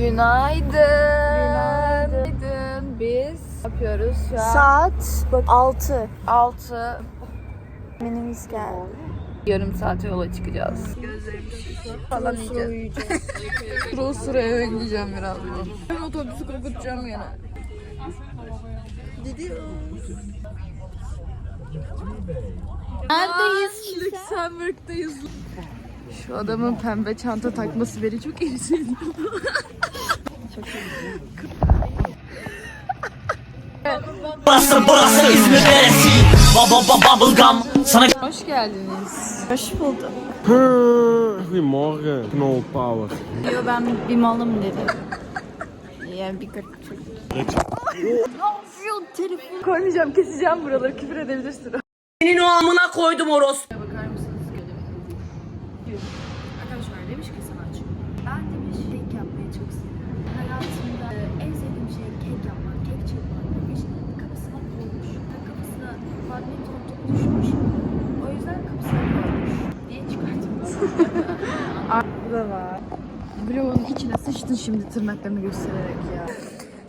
Günaydın. Günaydın. Biz yapıyoruz şu an. Saat bak 6. 6 Menümüz geldi. yarım saate yola çıkacağız. Gözlerim falan yiyeceğiz. Sıra sıra eve gideceğim birazdan. Ben otobüsü kokutacağım yine. Neredeyiz? Luxemburg'dayız. Şu adamın pembe çanta takması beni çok iritiyor. Burası burası İzmir neresi? Baba baba bubblegum Sana Hoş geldiniz. Hoş buldum. Goedemorgen, knolpower. Diyor ben bir malım dedi. Ya bir garip çocuk. Koymayacağım, keseceğim buraları. Küfür edebilirsin. Senin o amına koydum orospu Arkadaşlar Vlogun içine sıçtın şimdi tırnaklarını göstererek ya.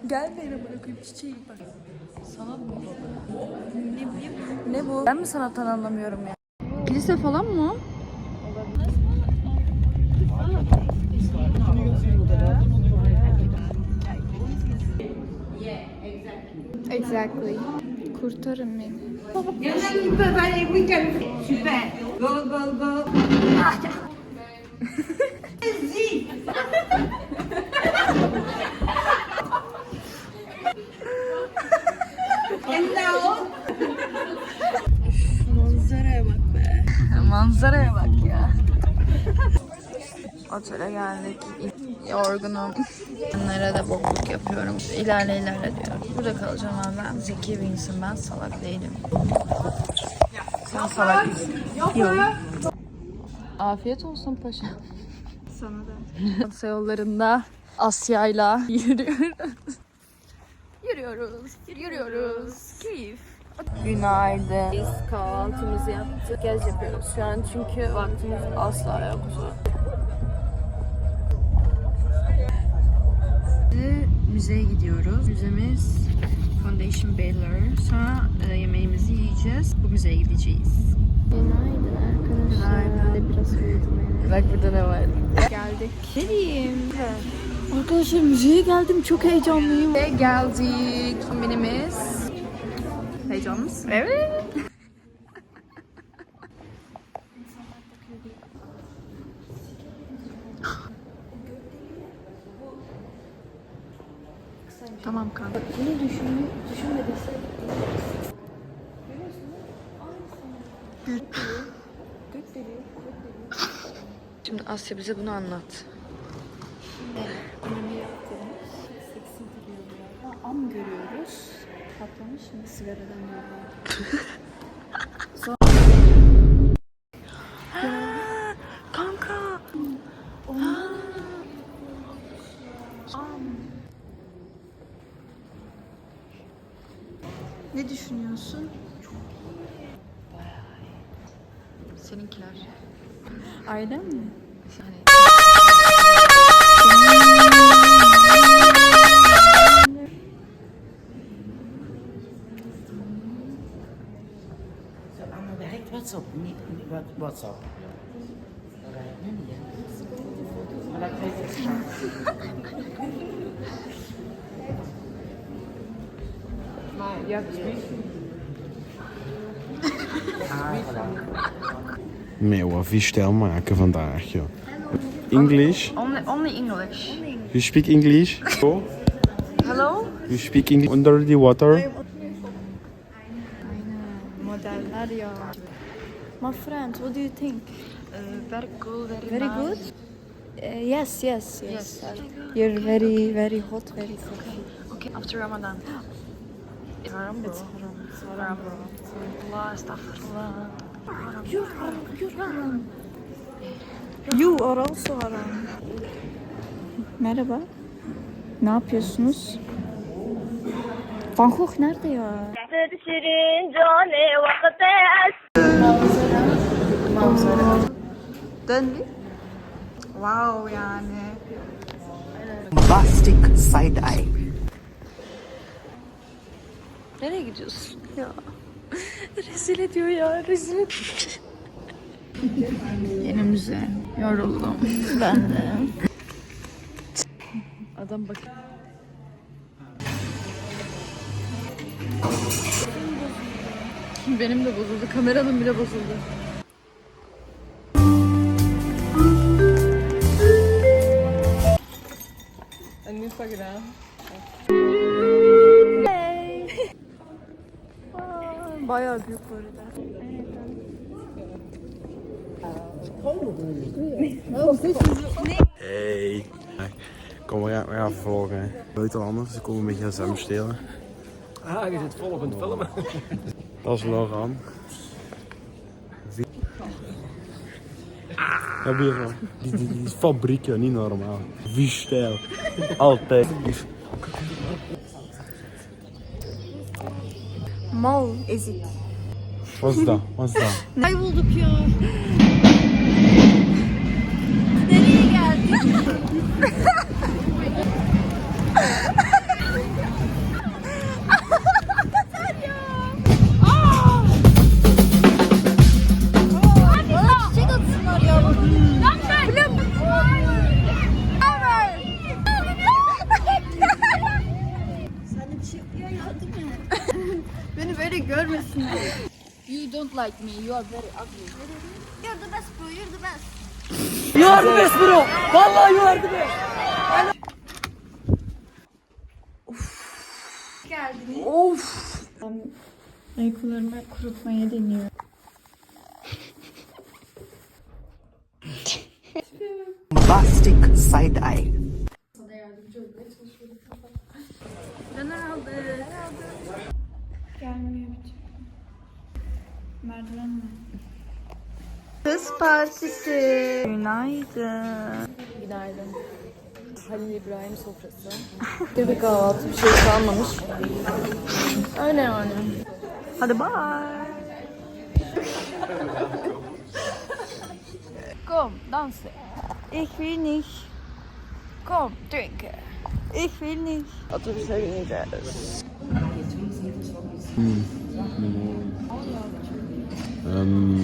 Gel beni bırakayım çiçeği bak. Sanat mı bu? Ne bileyim. Ne bu? Ben mi sanattan anlamıyorum ya? Kilise falan mı? Exactly. Kurtarın beni. Manzaraya bak ya. Otele geldik. Yorgunum. Onlara da bokluk yapıyorum. İlerle ilerle diyorum. Burada kalacağım abi. Ben zeki bir insanım. Ben salak değilim. Sen salak mısın? Yok. Afiyet olsun paşa. Sana da. Fransa yollarında Asya'yla yürüyoruz. Yürüyoruz, yürüyoruz. Keyif. Günaydın. Biz kahvaltımızı yaptık. Gez yapıyoruz şu an çünkü vaktimiz asla yoktu. Şimdi müzeye gidiyoruz. Müzemiz Foundation Baylor. Sonra e, yemeğimizi yiyeceğiz. Bu müzeye gideceğiz. Günaydın arkadaşlar. Günaydın. Biraz uyudum. Bak burada ne var? Geldik. Ne diyeyim? Arkadaşlar müzeye geldim. Çok heyecanlıyım. Ve geldik. Kombinimiz. Heyecanlı mısın? Evet. tamam kanka. Bunu düşün, düşünmediyse Şimdi Asya bize bunu anlat. önüme yaptığımız seksi videolarda am görüyoruz. Patlamış şimdi sigaradan. Kanka. Ne düşünüyorsun? Seninkiler. Ailen mi? Yani allemaal werkt WhatsApp, niet niet wat WhatsApp. Maar ja, is Ah, voilà. Vies stijl maken vandaag, joh. English? only, only English. You speak English? Oh, Hello? you speak English under the water? My friend, what do you think? Uh, very cool, very, Very nice. good? Uh, yes, yes, yes. Yes. You're very, very hot, very hot. Okay, after Ramadan. Haram bro. It's haram. It's haram, You are also haram. Merhaba. Ne yapıyorsunuz? Van Gogh nerede ya? Dön bir. Wow yani. Bombastic side eye. Nereye gidiyorsun ya? Rezil ediyor ya, rezil ediyor. Yeni müze. Yoruldum. Ben de. Adam bak. Benim de bozuldu. Kameranın bile bozuldu. Bayağı büyük bu arada. Hey. Kom, we gaan, we gaan vervolgen. Buitenlanders, ze komen een beetje aan zwem stelen. Ah, je zit volop in het filmen. Dat is Loran. Ja, weer wel. Die, die, die fabriek, ja, niet normaal. Wie stijl. Altijd. Mal ezik. İs dat? Kaybolduk ya. Nereye geldik? Beni böyle görmesinler. You don't like me. You are very ugly. You're the best bro. You're the best. You are the best bro. Vallahi you are the best. Uykularımı kurutmayı deniyorum. Bombastic side eye. Partisi. Günaydın. Günaydın. Halil İbrahim sofrası. bir kahvaltı bir şey kalmamış. Öyle yani. Hadi bye. Komm, danse. Ich will nicht. Komm, trinken. Ich will nicht. Otobüse bineceğiz. Um,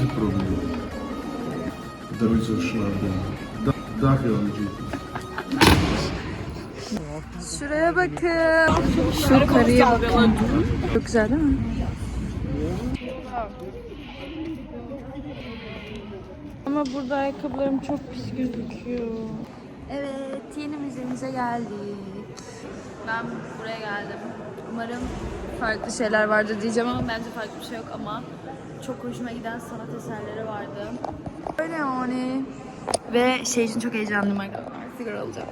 het probleem? Dat is zo snel. Dat, dat Johnny. Şuraya bakın. Şu karıya bakın. Çok güzel değil mi? Ama burada ayakkabılarım çok pis gözüküyor. Evet, yeni müzemize geldik. Ben buraya geldim. Umarım farklı şeyler vardır diyeceğim ama bence farklı bir şey yok ama çok hoşuma giden sanat eserleri vardı. Öyle yani. Ve şey için çok heyecanlıyım arkadaşlar. Sigara alacağım.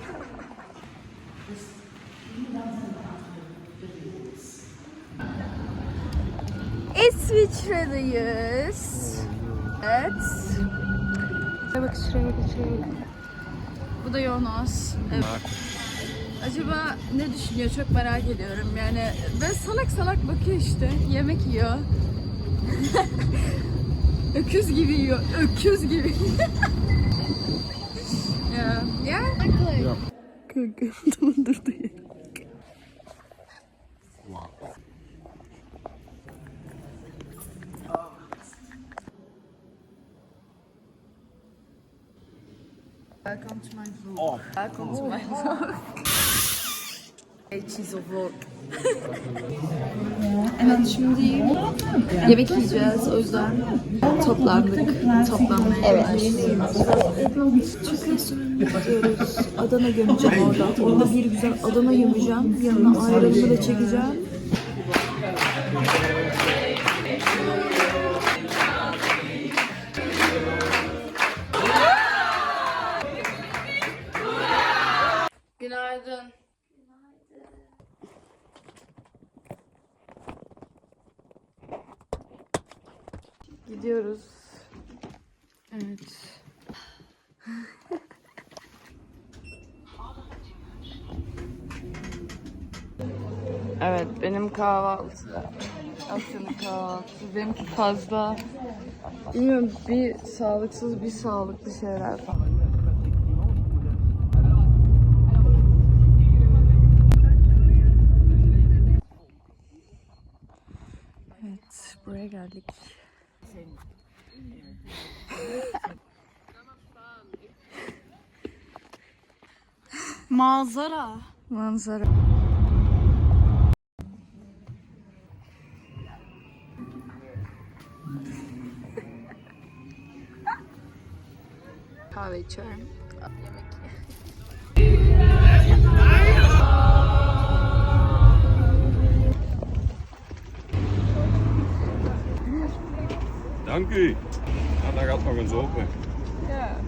İsviçre'deyiz. Evet. Bak, şuraya bak, şuraya bak. Bu da Jonas. Evet. Acaba ne düşünüyor çok merak ediyorum. Yani böyle salak salak bakıyor işte. Yemek yiyor. öküz gibi yiyor. Öküz gibi. ya. Ya. Kanka adamın durduğu yer. Welcome to my vlog. Welcome to my vlog. Cheese of vlog. evet şimdi yemek yiyeceğiz o yüzden toplandık. Toplanmaya başlıyoruz. Türk restoranına gidiyoruz. Adana gömeceğim orada. Orada bir güzel Adana gömeceğim. Yanına ayranımı da çekeceğim. Günaydın. Gidiyoruz. Evet. Evet benim kahvaltı. Asya'nın kahvaltısı. Benimki fazla. Bilmiyorum bir sağlıksız bir sağlıklı şeyler falan. Evet buraya geldik. Manzara. Manzara. Kahve içiyorum. Yemek Dank u. Ja, daar gaat nog eens open.